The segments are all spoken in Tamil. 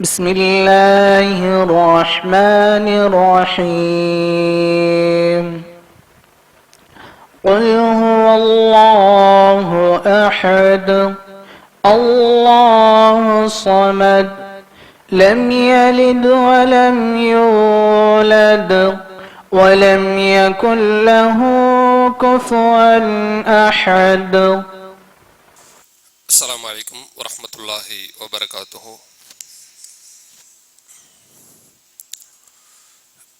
بسم الله الرحمن الرحيم قل هو الله أحد الله الصمد لم يلد ولم يولد ولم يكن له كفوا أحد السلام عليكم ورحمة الله وبركاته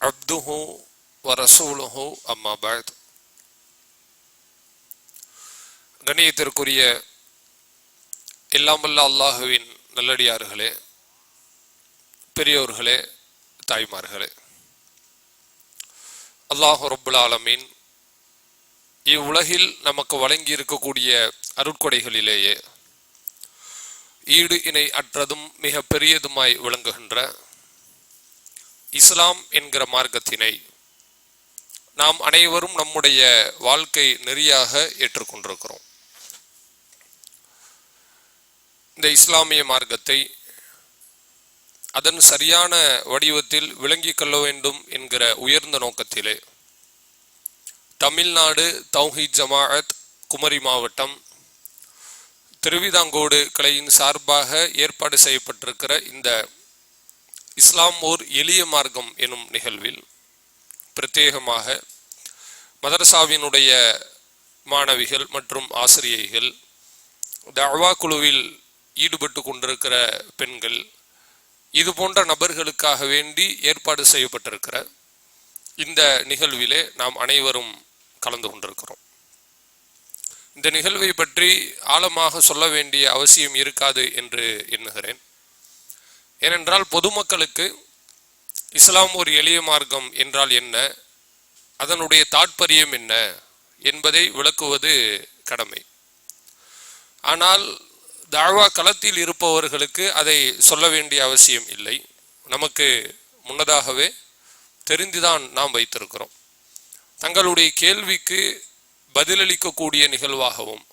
عبده ورسوله اما بعد கணியத்திற்குரிய எல்லாமல்ல அல்லாஹுவின் நல்லடியார்களே பெரியோர்களே தாய்மார்களே அல்லாஹு ரப்புல் ஆலமீன் இவ்வுலகில் நமக்கு வழங்கி இருக்கக்கூடிய அருட்கொடைகளிலேயே ஈடு இணை அற்றதும் மிக பெரியதுமாய் விளங்குகின்ற இஸ்லாம் என்கிற மார்க்கத்தினை நாம் அனைவரும் நம்முடைய வாழ்க்கை நெறியாக ஏற்றுக்கொண்டிருக்கிறோம். இந்த இஸ்லாமிய மார்க்கத்தை அதன் சரியான வடிவத்தில் விளங்கிக் கொள்ள வேண்டும் என்கிற உயர்ந்த நோக்கத்திலே தமிழ்நாடு தௌஹீத் ஜமாஅத் குமரி மாவட்டம் திருவிதாங்கோடு கிளையின் சார்பாக ஏற்பாடு செய்யப்பட்டிருக்கிற இந்த இஸ்லாம் ஓர் எளிய மார்க்கம் எனும் நிகழ்வில் பிரத்யேகமாக மதரசாவினுடைய மாணவிகள் மற்றும் ஆசிரியைகள் தவா குழுவில் ஈடுபட்டு கொண்டிருக்கிற பெண்கள் இது போன்ற நபர்களுக்காக வேண்டி ஏற்பாடு செய்யப்பட்டிருக்கிற இந்த நிகழ்விலே நாம் அனைவரும் கலந்து கொண்டிருக்கிறோம். இந்த நிகழ்வை பற்றி ஆழமாக சொல்ல வேண்டிய அவசியம் இருக்காது என்று எண்ணுகிறேன். ஏனென்றால் பொதுமக்களுக்கு இஸ்லாம் ஒரு எளிய மார்க்கம் என்றால் என்ன? அதனுடைய தாற்பயம் என்ன? என்பதை விளக்குவது கடமை. ஆனால் தாழ்வா களத்தில் இருப்பவர்களுக்கு அதை சொல்ல வேண்டிய அவசியம் இல்லை. நமக்கு முன்னதாகவே தெரிந்துதான் நாம் வைத்திருக்கிறோம். தங்களுடைய கேள்விக்கு பதிலளிக்கக்கூடிய நிகழ்வாகவும்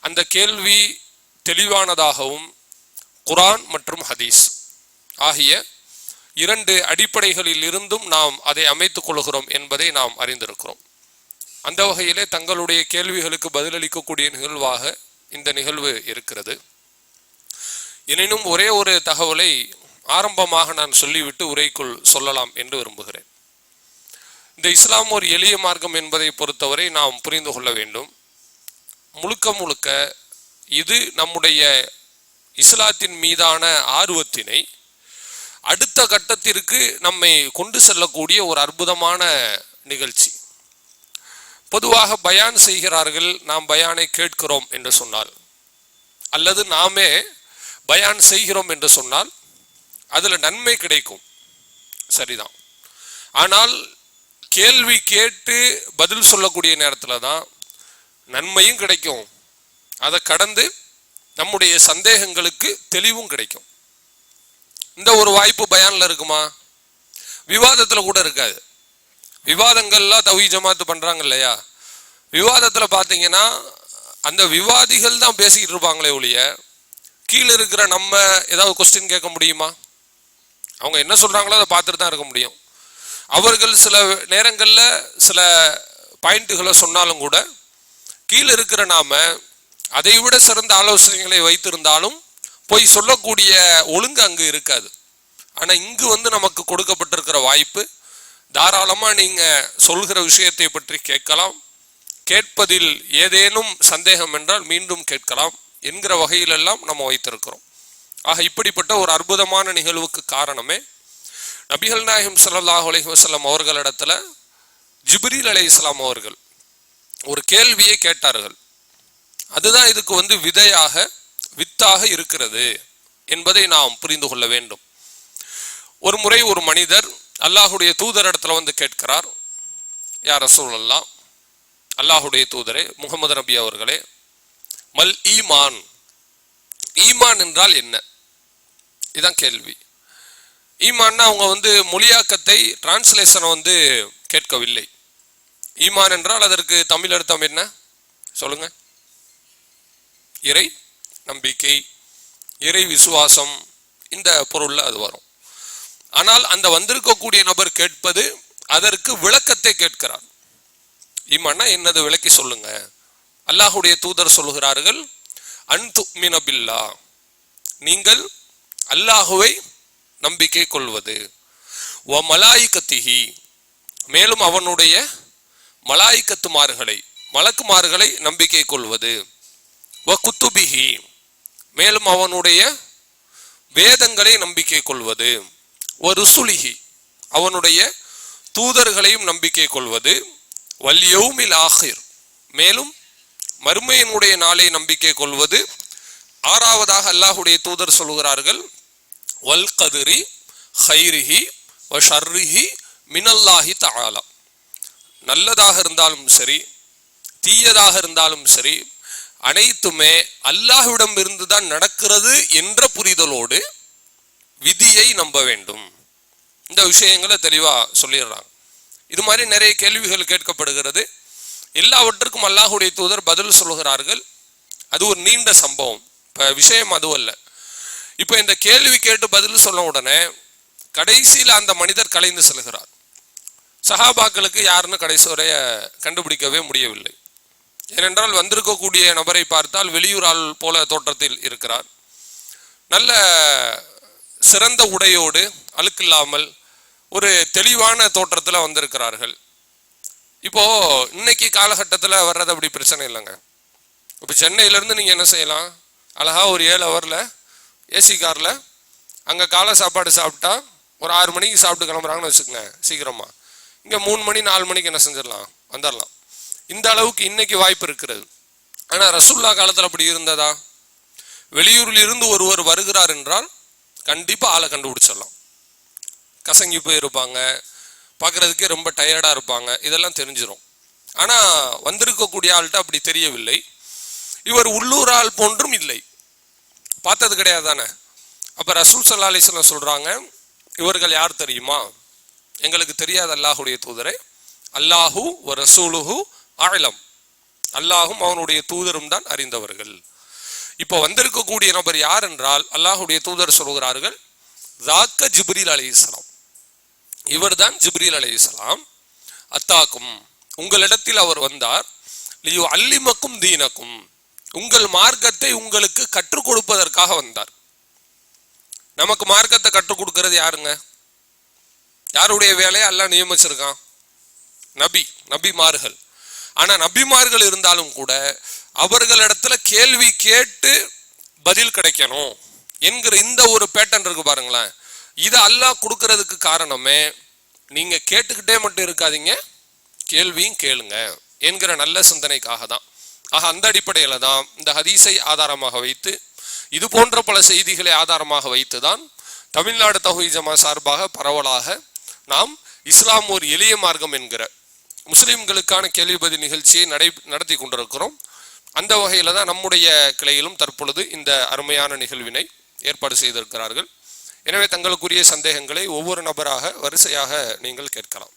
அந்த கேள்வி தெளிவானதாகவும் குரான் மற்றும் ஹதீஸ் ஆகிய இரண்டு அடிப்படைகளில் இருந்தும் நாம் அதை அமைத்துக் கொள்கிறோம் என்பதை நாம் அறிந்திருக்கிறோம். அந்த வகையிலே தங்களுடைய கேள்விகளுக்கு பதிலளிக்கக்கூடிய நிகழ்வாக இந்த நிகழ்வு இருக்கிறது. எனினும் ஒரே ஒரு தகவலை ஆரம்பமாக நான் சொல்லிவிட்டு உரைக்குள் சொல்லலாம் என்று விரும்புகிறேன். இந்த இஸ்லாம் ஒரு எளிய மார்க்கம் என்பதை பொறுத்தவரை நாம் புரிந்து கொள்ள வேண்டும். முழுக்க முழுக்க இது நம்முடைய இஸ்லாத்தின் மீதான ஆர்வத்தினை அடுத்த கட்டத்திற்கு நம்மை கொண்டு செல்லக்கூடிய ஒரு அற்புதமான நிகழ்ச்சி. பொதுவாக பயான் செய்கிறார்கள் நாம் பயானை கேட்கிறோம் என்று சொன்னால். அல்லது நாமே பயான் செய்கிறோம் என்று சொன்னால் அதில் நன்மை கிடைக்கும். சரிதான். ஆனால் கேள்வி கேட்டு பதில் சொல்லக்கூடிய நேரத்தில் தான் நன்மையும் கிடைக்கும். அதை கடந்து நம்முடைய சந்தேகங்களுக்கு தெளிவும் கிடைக்கும். இந்த ஒரு வாய்ப்பு பயானில் இருக்குமா? விவாதத்தில் கூட இருக்காது. விவாதங்கள்லாம் தவி ஜமாத்து பண்ணுறாங்க இல்லையா? விவாதத்தில் பார்த்தீங்கன்னா அந்த விவாதிகள் தான் பேசிக்கிட்டு இருப்பாங்களே ஒழிய கீழே இருக்கிற நம்ம ஏதாவது கொஸ்டின் கேட்க முடியுமா? அவங்க என்ன சொல்கிறாங்களோ அதை பார்த்துட்டு தான் இருக்க முடியும். அவர்கள் சில நேரங்களில் சில பாயிண்ட்டுகளை சொன்னாலும் கூட கீழே இருக்கிற நாம அதை விட சிறந்த ஆலோசனைகளை வைத்திருந்தாலும் போய் சொல்லக்கூடிய ஒழுங்கு அங்கு இருக்காது. ஆனா இங்கு வந்து நமக்கு கொடுக்கப்பட்டிருக்கிற வாய்ப்பு தாராளமா நீங்க சொல்கிற விஷயத்தை பற்றி கேட்கலாம். கேட்பதில் ஏதேனும் சந்தேகம் என்றால் மீண்டும் கேட்கலாம் என்கிற வகையிலெல்லாம் நம்ம வைத்திருக்கிறோம். ஆக இப்படிப்பட்ட ஒரு அற்புதமான நிகழ்வுக்கு காரணமே நபிகள் நாயகம் சல்லாஹ் அலஹி வசலம் அவர்களிடத்துல ஜிப்ரீல் அலி இஸ்லாம் அவர்கள் ஒரு கேள்வியை கேட்டார்கள். அதுதான் இதுக்கு வந்து விதையாக வித்தாக இருக்கிறது என்பதை நாம் புரிந்து கொள்ள வேண்டும். ஒரு முறை ஒரு மனிதர் அல்லாஹுடைய தூதர் இடத்துல வந்து கேட்கிறார் யார் சூழல்லாம் அல்லாஹுடைய தூதரே முகமது நபி அவர்களே மல் ஈமான் ஈமான் என்றால் என்ன? இதுதான் கேள்வி. ஈமான்னா அவங்க வந்து மொழியாக்கத்தை டிரான்ஸ்லேஷனை வந்து கேட்கவில்லை. ஈமான் என்றால் அதற்கு தமிழ் அர்த்தம் என்ன? சொல்லுங்க. இறை நம்பிக்கை இறை விசுவாசம் இந்த பொருளில் அது வரும். ஆனால் அந்த வந்திருக்கக்கூடிய நபர் கேட்பது அதற்கு விளக்கத்தை கேட்கிறார். இம்மன்னா என்னது விளக்கி சொல்லுங்க. அல்லாஹுடைய தூதர் சொல்லுகிறார்கள் அன்து மினபில்லா நீங்கள் அல்லாஹுவை நம்பிக்கை கொள்வது. வ மலாய்கத்திகி மேலும் அவனுடைய மலாய்க்கத்துமார்களை மலக்குமார்களை நம்பிக்கை கொள்வது. வ குத்துபிஹி. மேலும் அவனுடைய வேதங்களை நம்பிக்கை கொள்வது. ஒரு சுலிகி அவனுடைய தூதர்களையும் நம்பிக்கை கொள்வது. வல்யௌமில் ஆஹிர் மேலும் மறுமையினுடைய நாளை நம்பிக்கை கொள்வது. ஆறாவதாக அல்லாஹுடைய தூதர் சொல்கிறார்கள் வல் கதிரி ஹைரிஹி வ ஷர்ரிஹி மினல்லாஹி தாலா நல்லதாக இருந்தாலும் சரி தீயதாக இருந்தாலும் சரி அனைத்துமே அல்லாஹ்விடம் இருந்து தான் நடக்கிறது என்ற புரிதலோடு விதியை நம்ப வேண்டும். இந்த விஷயங்களை தெளிவா சொல்லிடுறாங்க. இது மாதிரி நிறைய கேள்விகள் கேட்கப்படுகிறது. எல்லாவற்றுக்கும் அல்லாஹுடைய தூதர் பதில் சொல்கிறார்கள். அது ஒரு நீண்ட சம்பவம். இப்போ விஷயம் அது அல்ல. இப்போ இந்த கேள்வி கேட்டு பதில் சொன்ன உடனே கடைசியில் அந்த மனிதர் கலைந்து செல்கிறார். சஹாபாக்களுக்கு யாருன்னு கடைசி வரைய கண்டுபிடிக்கவே முடியவில்லை. ஏனென்றால் வந்திருக்கக்கூடிய நபரை பார்த்தால் வெளியூர் ஆள் போல தோற்றத்தில் இருக்கிறார். நல்ல சிறந்த உடையோடு அழுக்கில்லாமல் ஒரு தெளிவான தோற்றத்தில் வந்திருக்கிறார்கள். இப்போ இன்னைக்கு காலகட்டத்தில் வர்றது அப்படி பிரச்சனை இல்லைங்க. இப்போ சென்னையிலேருந்து நீங்கள் என்ன செய்யலாம்? அழகாக ஒரு ஏழு ஹவரில் ஏசி காரில் அங்கே காலை சாப்பாடு சாப்பிட்டா ஒரு ஆறு மணிக்கு சாப்பிட்டு கிளம்புறாங்கன்னு வச்சுக்கோங்க சீக்கிரமாக இங்கே மூணு மணி நாலு மணிக்கு என்ன செஞ்சிடலாம்? வந்துடலாம். இந்த அளவுக்கு இன்னைக்கு வாய்ப்பு இருக்கிறது. ஆனால் ரசுல்லா காலத்தில் அப்படி இருந்ததா? வெளியூரில் இருந்து ஒருவர் வருகிறார் என்றால் கண்டிப்பாக ஆளை கண்டுபிடிச்சிடலாம். கசங்கி போயிருப்பாங்க பார்க்குறதுக்கே ரொம்ப டயர்டாக இருப்பாங்க இதெல்லாம் தெரிஞ்சிடும் ஆனால் வந்திருக்கக்கூடிய ஆள்கிட்ட அப்படி தெரியவில்லை. இவர் உள்ளூர் ஆள் போன்றும் இல்லை. பார்த்தது கிடையாது தானே? அப்போ ரசூல் சல்லா அலிஸ்லாம் சொல்கிறாங்க இவர்கள் யார் தெரியுமா? எங்களுக்கு தெரியாது அல்லாஹுடைய தூதரை. அல்லாஹு ஒரு ரசூலுஹு ஆழம். அல்லாஹும் அவனுடைய தூதரும் தான் அறிந்தவர்கள். இப்போ வந்திருக்கக்கூடிய நபர் யார் என்றால் அல்லாஹுடைய தூதர் சொல்கிறார்கள் ஜாக்க ஜிப்ரீல் அலையீஸ்லாம் இவர் தான் ஜிப்ரீல் அலைஹிஸ்ஸலாம் அத்தாக்கும் உங்களிடத்தில் அவர் வந்தார். லியோ அல்லிமக்கும் தீனக்கும். உங்கள் மார்க்கத்தை உங்களுக்கு கற்றுக் கொடுப்பதற்காக வந்தார். நமக்கு மார்க்கத்தை கற்றுக் கொடுக்கிறது யாருங்க? யாருடைய வேலையை அல்லாஹ் நியமிச்சிருக்கான்? நபி நபி மார்கள் ஆனால் நபிமார்கள் இருந்தாலும் கூட அவர்களிடத்துல கேள்வி கேட்டு பதில் கிடைக்கணும் என்கிற இந்த ஒரு பேட்டர்ன் இருக்கு பாருங்களேன். இதை அல்லாஹ் கொடுக்கறதுக்கு காரணமே நீங்க கேட்டுக்கிட்டே மட்டும் இருக்காதீங்க கேள்வியும் கேளுங்க என்கிற நல்ல சிந்தனைக்காக தான். ஆக அந்த அடிப்படையில தான் இந்த ஹதீஸை ஆதாரமாக வைத்து இது போன்ற பல செய்திகளை ஆதாரமாக வைத்து தான் தமிழ்நாடு தகுதி ஜமா சார்பாக பரவலாக நாம் இஸ்லாம் ஒரு எளிய மார்க்கம் என்கிற முஸ்லிம்களுக்கான கேள்வி பதில் நிகழ்ச்சியை நடை நடத்தி கொண்டிருக்கிறோம். அந்த வகையில் தான் நம்முடைய கிளையிலும் தற்பொழுது இந்த அருமையான நிகழ்வினை ஏற்பாடு செய்திருக்கிறார்கள். எனவே தங்களுக்குரிய சந்தேகங்களை ஒவ்வொரு நபராக வரிசையாக நீங்கள் கேட்கலாம்.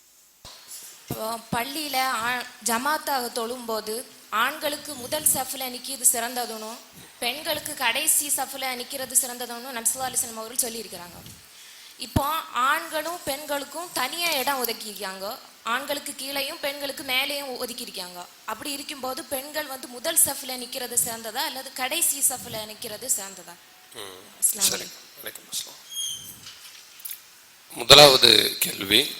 பள்ளியில் ஜமாத்தாக தொழும்போது ஆண்களுக்கு முதல் சஃபில் நிற்கிறது சிறந்ததுனும் பெண்களுக்கு கடைசி சஃபில் நிற்கிறது சிறந்ததுன்னு நம்சுல்லா அலிஸ்லம் அவர்கள் சொல்லியிருக்கிறாங்க. இப்போ ஆண்களும் பெண்களுக்கும் தனியாக இடம் ஒதுக்கியிருக்காங்க. ஆண்களுக்கு கீழேயும் பெண்களுக்கு மேலேயும் ஒதுக்கியிருக்காங்க. அப்படி இருக்கும்போது பெண்கள் வந்து முதல் சஃபில் நிற்கிறது சிறந்ததா அல்லது கடைசி சஃபில் நிற்கிறது சிறந்ததா அஸ்ஸலாமு சரி. அலைக்கும். வலைக்கம் அஸ்ஸலாம். முதலாவது கேள்வி.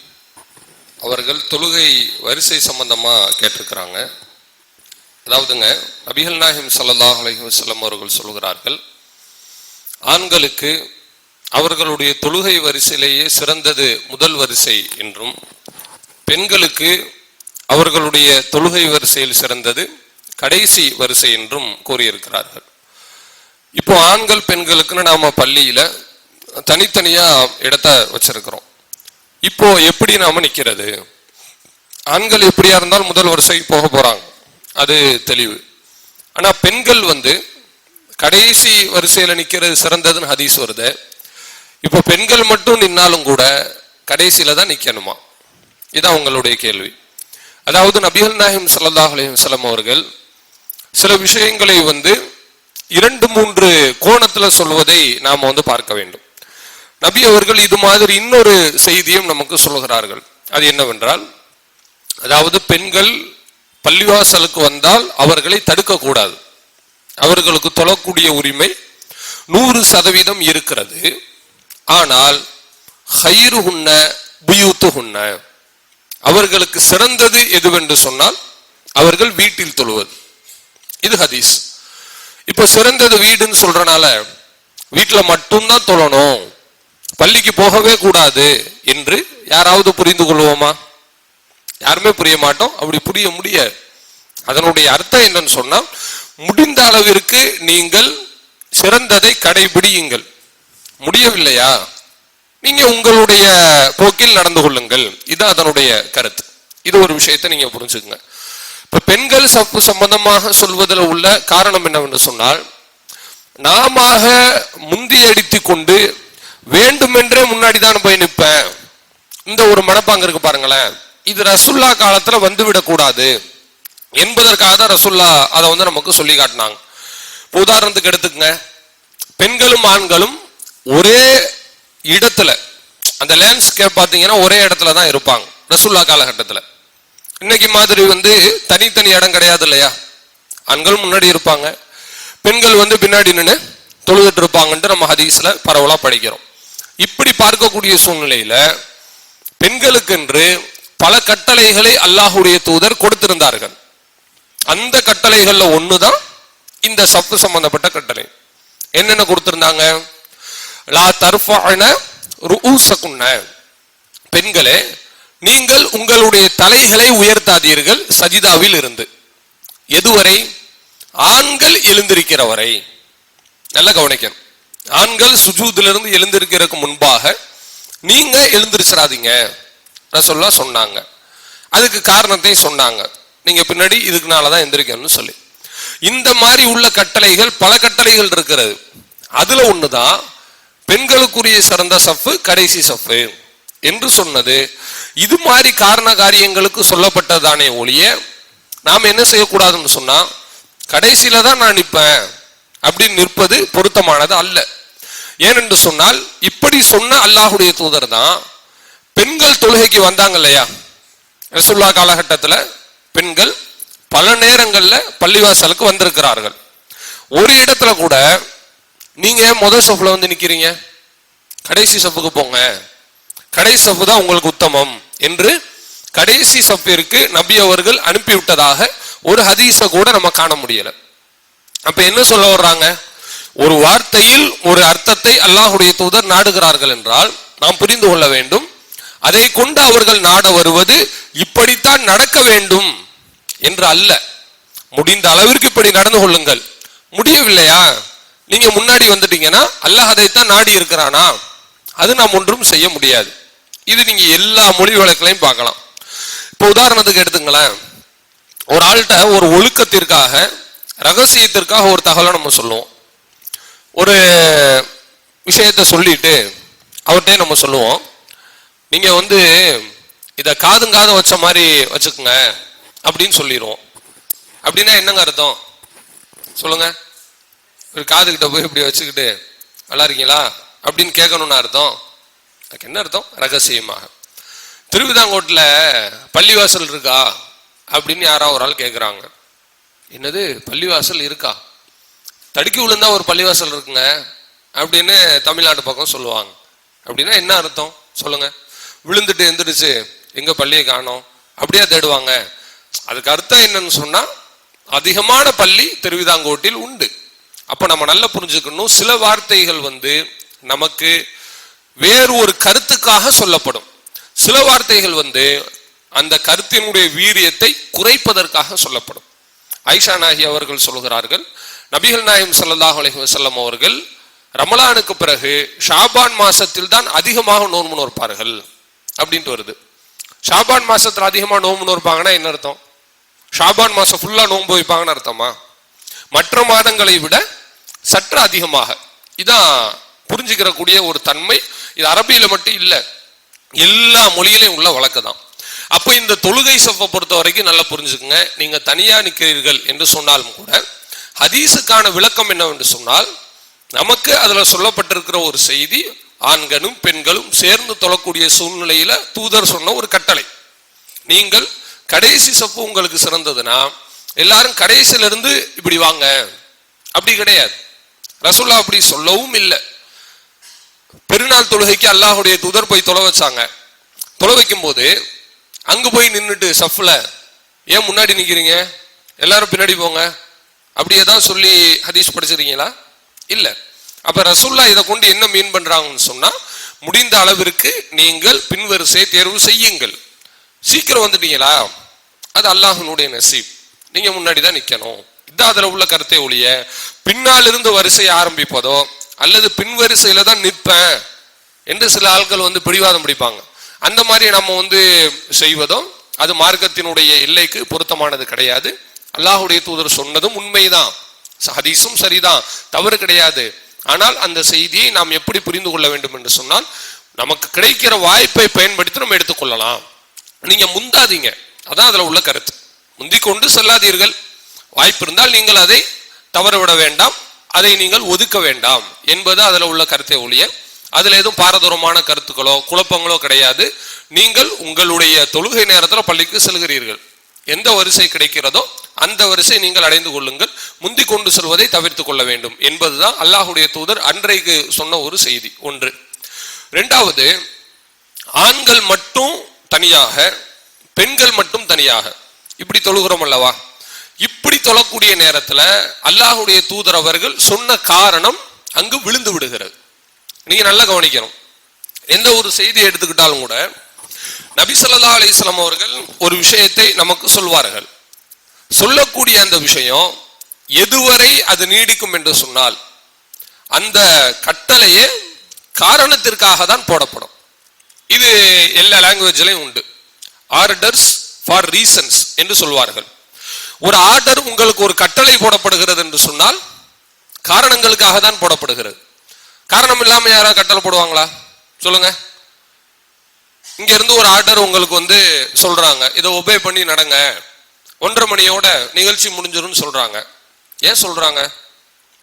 அவர்கள் தொழுகை வரிசை சம்பந்தமா கேட்டிருக்கிறாங்க. அதாவதுங்க நபிகள் நாயகம் ஸல்லல்லாஹு அலைஹி வஸல்லம் அவர்கள் சொல்கிறார்கள் ஆண்களுக்கு அவர்களுடைய தொழுகை வரிசையிலேயே சிறந்தது முதல் வரிசை என்றும் பெண்களுக்கு அவர்களுடைய தொழுகை வரிசையில் சிறந்தது கடைசி வரிசை என்றும் கூறியிருக்கிறார்கள். இப்போ ஆண்கள் பெண்களுக்குன்னு நாம பள்ளியில தனித்தனியா இடத்த வச்சிருக்கிறோம். இப்போ எப்படி நாம நிக்கிறது? ஆண்கள் எப்படியா இருந்தாலும் முதல் வரிசைக்கு போக போறாங்க. அது தெளிவு. ஆனா பெண்கள் வந்து கடைசி வரிசையில நிக்கிறது சிறந்ததுன்னு ஹதீஸ் வருது. இப்போ பெண்கள் மட்டும் நின்னாலும் கூட கடைசியில தான் நிக்கணுமா? இதான் உங்களுடைய கேள்வி. அதாவது நபிகள் நாயகம் ஸல்லல்லாஹு அலைஹி அவர்கள் சில விஷயங்களை வந்து இரண்டு மூன்று கோணத்துல சொல்வதை நாம் வந்து பார்க்க வேண்டும். நபி அவர்கள் இது மாதிரி இன்னொரு செய்தியும் நமக்கு சொல்கிறார்கள் அது என்னவென்றால் அதாவது பெண்கள் பள்ளிவாசலுக்கு வந்தால் அவர்களை தடுக்கக்கூடாது. அவர்களுக்கு தொழக்கூடிய உரிமை நூறு சதவீதம் இருக்கிறது. ஆனால் ஹைரு உண்ண புயூத்து உண்ண அவர்களுக்கு சிறந்தது எதுவென்று சொன்னால் அவர்கள் வீட்டில் தொழுவது. இது ஹதீஸ். இப்போ சிறந்தது வீடுன்னு சொல்றனால வீட்டில் மட்டும்தான் தொழணும். பள்ளிக்கு போகவே கூடாது என்று யாராவது புரிந்து கொள்வோமா? யாருமே புரிய மாட்டோம். அப்படி புரிய முடியாது. அதனுடைய அர்த்தம் என்னன்னு சொன்னால் முடிந்த அளவிற்கு நீங்கள் சிறந்ததை கடைபிடியுங்கள். முடியவில்லையா? நீங்க உங்களுடைய போக்கில் நடந்து கொள்ளுங்கள். இது அதனுடைய கருத்து. இது ஒரு விஷயத்தை நீங்க புரிஞ்சுக்கங்க. இப்ப பெண்கள் சப்பு சம்பந்தமாக சொல்வதில் உள்ள காரணம் என்னவென்று சொன்னால் நாம முந்தியடித்து கொண்டு வேண்டுமென்றே முன்னாடி தான் போய் நிற்பேன். இந்த ஒரு மனப்பாங்க இருக்கு பாருங்களேன். இது ரசுல்லா காலத்துல வந்துவிடக்கூடாது என்பதற்காக தான் ரசுல்லா அதை வந்து நமக்கு சொல்லி காட்டினாங்க. உதாரணத்துக்கு எடுத்துக்கங்க. பெண்களும் ஆண்களும் ஒரே இடத்துல அந்த லேண்ட்ஸ்கேப் பார்த்தீங்கன்னா ஒரே இடத்துல தான் இருப்பாங்க ரசுல்லா காலகட்டத்தில். இன்னைக்கு மாதிரி வந்து தனித்தனி இடம் கிடையாது இல்லையா? ஆண்கள் முன்னாடி இருப்பாங்க பெண்கள் வந்து பின்னாடி நின்று தொழுதுட்டு இருப்பாங்கன்ட்டு நம்ம ஹதீஸில் பரவலாக படிக்கிறோம். இப்படி பார்க்கக்கூடிய சூழ்நிலையில் பெண்களுக்கென்று பல கட்டளைகளை அல்லாஹுடைய தூதர் கொடுத்திருந்தார்கள். அந்த கட்டளைகளில் ஒன்று தான் இந்த சப்பு சம்பந்தப்பட்ட கட்டளை. என்னென்ன கொடுத்திருந்தாங்க? லா தர்ஃபஅன ருஊசகுன்ன பெண்களே நீங்கள் உங்களுடைய தலைகளை உயர்த்தாதீர்கள் சஜிதாவில் இருந்து. எதுவரை? ஆண்கள் எழுந்திருக்கிற வரை நல்லா கவனிக்கணும். ஆண்கள் சுஜூதிலிருந்து எழுந்திருக்கிறதுக்கு முன்பாக நீங்க எழுந்திருச்சிடாதீங்க ரசோல்லா சொன்னாங்க. அதுக்கு காரணத்தையும் சொன்னாங்க. நீங்க பின்னாடி இதுக்குனால தான் எந்திரிக்கணும்னு சொல்லி. இந்த மாதிரி உள்ள கட்டளைகள் பல கட்டளைகள் இருக்கிறது. அதுல ஒண்ணுதான் பெண்களுக்குரிய சிறந்த சஃப்பு கடைசி சஃப்பு என்று சொன்னது. இது மாதிரி காரண காரியங்களுக்கு சொல்லப்பட்டதானே ஒழிய நாம் என்ன செய்யக்கூடாதுன்னு சொன்னா கடைசியில தான் நான் நிற்பேன் அப்படின்னு நிற்பது பொருத்தமானது அல்ல. ஏனென்று சொன்னால் இப்படி சொன்ன அல்லாஹுடைய தூதர் தான் பெண்கள் தொழுகைக்கு வந்தாங்க இல்லையா? ரசுல்லா காலகட்டத்தில் பெண்கள் பல நேரங்களில் பள்ளிவாசலுக்கு வந்திருக்கிறார்கள். ஒரு இடத்துல கூட நீங்க முதல் சஃப்ல வந்து நிக்கிறீங்க? கடைசி சஃப்புக்கு போங்க. கடைசி சஃப்பு தான் உங்களுக்கு உத்தமம் என்று கடைசி சஃப்பிற்கு நபி அவர்கள் அனுப்பிவிட்டதாக ஒரு ஹதீஸை கூட நம்ம காண முடியல. அப்ப என்ன சொல்ல வர்றாங்க? ஒரு வார்த்தையில் ஒரு அர்த்தத்தை அல்லாஹுடைய தூதர் நாடுகிறார்கள் என்றால் நாம் புரிந்து கொள்ள வேண்டும். அதை கொண்டு அவர்கள் நாட வருவது இப்படித்தான் நடக்க வேண்டும் என்று அல்ல. முடிந்த அளவிற்கு இப்படி நடந்து கொள்ளுங்கள். முடியவில்லையா? நீங்க முன்னாடி வந்துட்டீங்கன்னா அல்லாஹ் அதைத்தான் நாடி இருக்கிறானா? அது நாம் ஒன்றும் செய்ய முடியாது. இது நீங்க எல்லா மொழி வழக்குலையும் பார்க்கலாம். இப்போ உதாரணத்துக்கு எடுத்துங்களேன். ஒரு ஆள்கிட்ட ஒரு ஒழுக்கத்திற்காக ரகசியத்திற்காக ஒரு தகவலை நம்ம சொல்லுவோம். ஒரு விஷயத்த சொல்லிட்டு அவர்கிட்டே நம்ம சொல்லுவோம். நீங்க வந்து இதை காதுங்காத வச்ச மாதிரி வச்சுக்கோங்க அப்படின்னு சொல்லிடுவோம் அப்படின்னா என்னங்க அர்த்தம்? சொல்லுங்க. ஒரு காதுகிட்ட போய் இப்படி வச்சுக்கிட்டு நல்லா இருக்கீங்களா? அப்படின்னு கேட்கணும்னு அர்த்தம். அதுக்கு என்ன அர்த்தம்? ரகசியமாக. திருவிதாங்கோட்டில் பள்ளிவாசல் இருக்கா? அப்படின்னு யாரா ஒரு ஆள் கேட்குறாங்க என்னது? பள்ளிவாசல் இருக்கா? தடுக்கி விழுந்தா ஒரு பள்ளிவாசல் இருக்குங்க அப்படின்னு தமிழ்நாட்டு பக்கம் சொல்லுவாங்க. அப்படின்னா என்ன அர்த்தம்? சொல்லுங்க. விழுந்துட்டு எந்திரிச்சு எங்க பள்ளியை காணோம்? அப்படியே தேடுவாங்க. அதுக்கு அர்த்தம் என்னன்னு சொன்னா அதிகமான பள்ளி திருவிதாங்கோட்டில் உண்டு. அப்போ நம்ம நல்லா புரிஞ்சுக்கணும். சில வார்த்தைகள் வந்து நமக்கு வேறு ஒரு கருத்துக்காக சொல்லப்படும். சில வார்த்தைகள் வந்து அந்த கருத்தினுடைய வீரியத்தை குறைப்பதற்காக சொல்லப்படும். ஐஷா நாகி அவர்கள் சொல்கிறார்கள் நபிகள் நாயம் சல்லாஹ் அலைஹி அவர்கள் ரமலானுக்கு பிறகு ஷாபான் மாசத்தில் தான் அதிகமாக நோன்பு நோற்பார்கள் அப்படின்ட்டு வருது. ஷாபான் மாசத்துல அதிகமாக நோன்பு நோற்பாங்கன்னா என்ன அர்த்தம்? ஷாபான் மாசம் ஃபுல்லா நோன்பு வைப்பாங்கன்னு அர்த்தமா? மற்ற மாதங்களை விட சற்று அதிகமாக. இதான் புரிஞ்சுக்கிறக்கூடிய ஒரு தன்மை. இது அரபியில மட்டும் இல்லை எல்லா மொழியிலையும் உள்ள வழக்கு தான் அப்போ இந்த தொழுகை சப்பை பொறுத்த வரைக்கும் நல்லா புரிஞ்சுக்குங்க. நீங்க தனியா நிற்கிறீர்கள் என்று சொன்னாலும் கூட ஹதீஸுக்கான விளக்கம் என்னவென்று சொன்னால் நமக்கு அதுல சொல்லப்பட்டிருக்கிற ஒரு செய்தி ஆண்களும் பெண்களும் சேர்ந்து தொழக்கூடிய சூழ்நிலையில தூதர் சொன்ன ஒரு கட்டளை. நீங்கள் கடைசி சப்பு உங்களுக்கு சிறந்ததுன்னா எல்லாரும் கடைசியில இருந்து இப்படி வாங்க. அப்படி கிடையாது. ரசுல்லா அப்படி சொல்லவும் இல்லை. பெருநாள் தொழுகைக்கு அல்லாஹுடைய தூதர் போய் தொலை வச்சாங்க. தொலை வைக்கும் போது அங்க போய் நின்றுட்டு சஃப்ல ஏன் முன்னாடி நிக்கிறீங்க? எல்லாரும் பின்னாடி போங்க. அப்படியே தான் சொல்லி ஹதீஷ் படிச்சிருக்கீங்களா? இல்ல. அப்ப ரசுல்லா இதை கொண்டு என்ன மீன் பண்றாங்கன்னு சொன்னா முடிந்த அளவிற்கு நீங்கள் பின்வரிசை தேர்வு செய்யுங்கள். சீக்கிரம் வந்துட்டீங்களா? அது அல்லாஹனுடைய நசீப். நீங்க முன்னாடி தான் நிக்கணும். இதான் அதுல உள்ள கருத்தை ஒழிய பின்னால் இருந்து வரிசையை ஆரம்பிப்பதோ அல்லது பின் வரிசையில தான் நிற்பேன் என்று சில ஆட்கள் வந்து பிடிவாதம் பிடிப்பாங்க. அந்த மாதிரி நம்ம வந்து செய்வதும் அது மார்க்கத்தினுடைய எல்லைக்கு பொருத்தமானது கிடையாது. அல்லாஹுடைய தூதர் சொன்னதும் உண்மைதான். ஹதீஸும் சரிதான். தவறு கிடையாது. ஆனால் அந்த செய்தியை நாம் எப்படி புரிந்து கொள்ள வேண்டும் என்று சொன்னால் நமக்கு கிடைக்கிற வாய்ப்பை பயன்படுத்தி நம்ம எடுத்துக்கொள்ளலாம். நீங்க முந்தாதீங்க. அதான் அதுல உள்ள கருத்து. முந்திக் கொண்டு செல்லாதீர்கள். வாய்ப்பு இருந்தால் நீங்கள் அதை தவறவிட வேண்டாம். அதை நீங்கள் ஒதுக்க வேண்டாம். என்பது அதில் உள்ள கருத்தை ஒழிய அதில் எதுவும் பாரதூரமான கருத்துக்களோ குழப்பங்களோ கிடையாது. நீங்கள் உங்களுடைய தொழுகை நேரத்தில் பள்ளிக்கு செல்கிறீர்கள். எந்த வரிசை கிடைக்கிறதோ அந்த வரிசை நீங்கள் அடைந்து கொள்ளுங்கள். முந்தி கொண்டு செல்வதை தவிர்த்து கொள்ள வேண்டும். என்பதுதான் அல்லாஹுடைய தூதர் அன்றைக்கு சொன்ன ஒரு செய்தி ஒன்று. ரெண்டாவது ஆண்கள் மட்டும் தனியாக பெண்கள் மட்டும் தனியாக. இப்படி தொழுகிறோம் அல்லவா? இப்படி தொழக்கூடிய நேரத்துல அல்லாஹுடைய தூதர் அவர்கள் சொன்ன காரணம் அங்கு விழுந்து விடுகிறது. நீங்க நல்லா கவனிக்கணும். எந்த ஒரு செய்தி எடுத்துக்கிட்டாலும் கூட நபி ஸல்லல்லாஹு அவர்கள் ஒரு விஷயத்தை நமக்கு சொல்வார்கள். சொல்லக்கூடிய அந்த விஷயம் எதுவரை அது நீடிக்கும் என்று சொன்னால் அந்த கட்டளையே காரணத்திற்காக தான் போடப்படும். இது எல்லா லாங்குவேஜ்லையும் உண்டு. ஆர்டர்ஸ் ஃபார் ரீசன்ஸ் என்று சொல்வார்கள். ஒரு ஆர்டர் உங்களுக்கு ஒரு கட்டளை போடப்படுகிறது என்று சொன்னால் காரணங்களுக்காக தான் போடப்படுகிறது. காரணம் இல்லாமல் யாராவது கட்டளை போடுவாங்களா? சொல்லுங்க. இங்க இருந்து ஒரு ஆர்டர் உங்களுக்கு வந்து சொல்றாங்க. இதை ஒபே பண்ணி நடங்க. ஒன்றரை மணியோட நிகழ்ச்சி முடிஞ்சிடும் சொல்றாங்க. ஏன் சொல்றாங்க?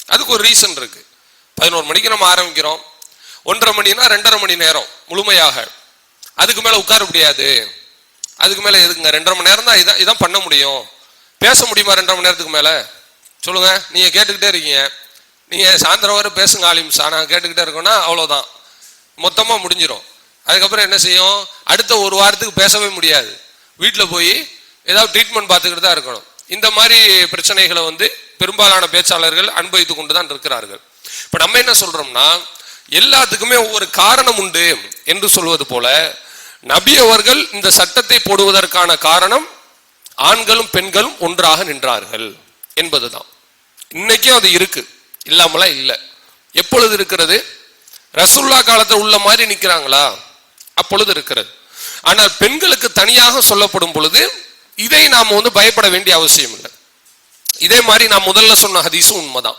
அதுக்கு ஒரு ரீசன் இருக்கு. பதினோரு மணிக்கு நம்ம ஆரம்பிக்கிறோம். ஒன்றரை மணினா ரெண்டரை மணி நேரம் முழுமையாக. அதுக்கு மேல உட்கார முடியாது. அதுக்கு மேலே எதுக்குங்க? ரெண்டரை மணி நேரம் தான் இதான் இதான் பண்ண முடியும். பேச முடியுமா ரெண்டரை மணி நேரத்துக்கு மேலே? சொல்லுங்கள் நீங்கள் கேட்டுக்கிட்டே இருக்கீங்க. நீங்கள் சாயந்தரம் வரை பேசுங்க ஆலிம்சா நான் கேட்டுக்கிட்டே இருக்கோன்னா அவ்வளோதான் மொத்தமாக முடிஞ்சிடும் அதுக்கப்புறம் என்ன செய்யும்? அடுத்த ஒரு வாரத்துக்கு பேசவே முடியாது. வீட்டில் போய் ஏதாவது ட்ரீட்மெண்ட் பார்த்துக்கிட்டு தான் இருக்கணும். இந்த மாதிரி பிரச்சனைகளை வந்து பெரும்பாலான பேச்சாளர்கள் அனுபவித்து கொண்டு தான் இருக்கிறார்கள். இப்போ நம்ம என்ன சொல்கிறோம்னா எல்லாத்துக்குமே ஒவ்வொரு காரணம் உண்டு என்று சொல்வது போல நபி அவர்கள் இந்த சட்டத்தை போடுவதற்கான காரணம் ஆண்களும் பெண்களும் ஒன்றாக நின்றார்கள் என்பதுதான். இன்னைக்கும் அது இருக்கு. இல்லாமலாம் இல்லை. எப்பொழுது இருக்கிறது? ரசுல்லா காலத்தில் உள்ள மாதிரி நிற்கிறாங்களா அப்பொழுது இருக்கிறது. ஆனால் பெண்களுக்கு தனியாக சொல்லப்படும் பொழுது இதை நாம் வந்து பயப்பட வேண்டிய அவசியம் இல்லை. இதே மாதிரி நான் முதல்ல சொன்ன ஹதீஸும் உண்மைதான்.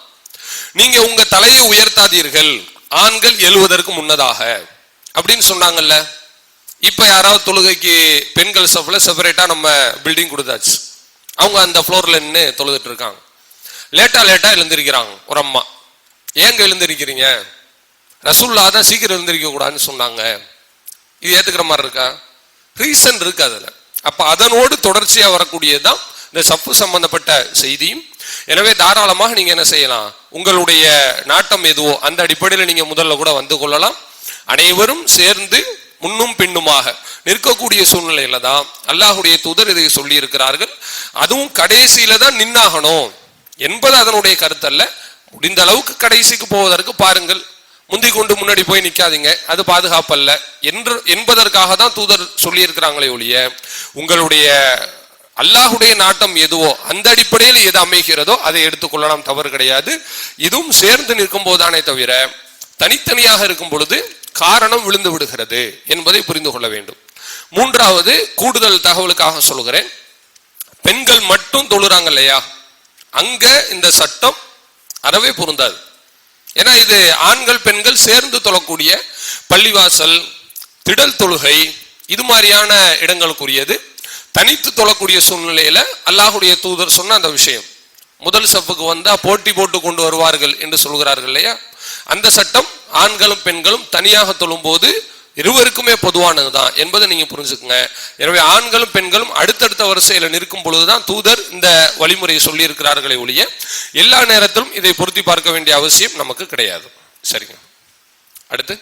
நீங்க உங்க தலையை உயர்த்தாதீர்கள். ஆண்கள் எழுவதற்கு முன்னதாக. அப்படின்னு சொன்னாங்கல்ல? இப்போ யாராவது தொழுகைக்கு பெண்கள் சஃப்ல செப்பரேட்டாக நம்ம பில்டிங் கொடுத்தாச்சு. அவங்க அந்த ஃப்ளோரில் நின்று தொழுதுட்டு இருக்காங்க. லேட்டாக லேட்டாக எழுந்திருக்கிறாங்க. ஒரு அம்மா ஏங்க எழுந்திருக்கிறீங்க? ரசூல்லா தான் சீக்கிரம் எழுந்திருக்க கூடாதுன்னு சொன்னாங்க. இது ஏற்றுக்கிற மாதிரி இருக்கா? ரீசன் இருக்கு அதில். அப்போ அதனோடு தொடர்ச்சியாக வரக்கூடியது தான் இந்த சப்பு சம்பந்தப்பட்ட செய்தியும். எனவே தாராளமாக நீங்கள் என்ன செய்யலாம்? உங்களுடைய நாட்டம் எதுவோ அந்த அடிப்படையில் நீங்கள் முதல்ல கூட வந்து கொள்ளலாம். அனைவரும் சேர்ந்து முன்னும் பின்னுமாக நிற்கக்கூடிய சூழ்நிலையில தான் அல்லாஹுடைய தூதர் இதை சொல்லி இருக்கிறார்கள் அதுவும் கடைசியில தான் நின்னாகணும். என்பது அதனுடைய கருத்தல்ல முடிந்த அளவுக்கு கடைசிக்கு போவதற்கு பாருங்கள். முந்தி கொண்டு முன்னாடி போய் நிக்காதீங்க. அது பாதுகாப்பல்ல. என்று என்பதற்காக தான் தூதர் சொல்லி இருக்கிறாங்களே ஒழிய உங்களுடைய அல்லாஹுடைய நாட்டம் எதுவோ அந்த அடிப்படையில் எது அமைகிறதோ அதை எடுத்துக்கொள்ளலாம். தவறு கிடையாது. இதுவும் சேர்ந்து நிற்கும் போதானே தவிர தனித்தனியாக இருக்கும் பொழுது காரணம் விழுந்து விடுகிறது என்பதை புரிந்து கொள்ள வேண்டும். மூன்றாவது கூடுதல் தகவலுக்காக சொல்கிறேன் பெண்கள் மட்டும் தொழுறாங்க இல்லையா அங்க இந்த சட்டம் அறவே பொருந்தாது. ஏன்னா இது ஆண்கள் பெண்கள் சேர்ந்து தொழக்கூடிய பள்ளிவாசல் திடல் தொழுகை இது மாதிரியான இடங்களுக்குரியது. தனித்து தொழக்கூடிய சூழ்நிலையில அல்லாஹுடைய தூதர் சொன்ன அந்த விஷயம். முதல் சப்புக்கு வந்தா போட்டி போட்டு கொண்டு வருவார்கள் என்று சொல்கிறார்கள் இல்லையா? அந்த சட்டம் ஆண்களும் பெண்களும் தனியாக தொழும்போது இருவருக்குமே பொதுவானதுதான் என்பதை நீங்க புரிஞ்சுக்கங்க. எனவே ஆண்களும் பெண்களும் அடுத்தடுத்த வரிசையில நிற்கும் பொழுதுதான் தூதர் இந்த வழிமுறையை சொல்லி இருக்கிறார்களே ஒழிய எல்லா நேரத்திலும் இதை பொருத்தி பார்க்க வேண்டிய அவசியம் நமக்கு கிடையாது. சரிங்க. அடுத்து.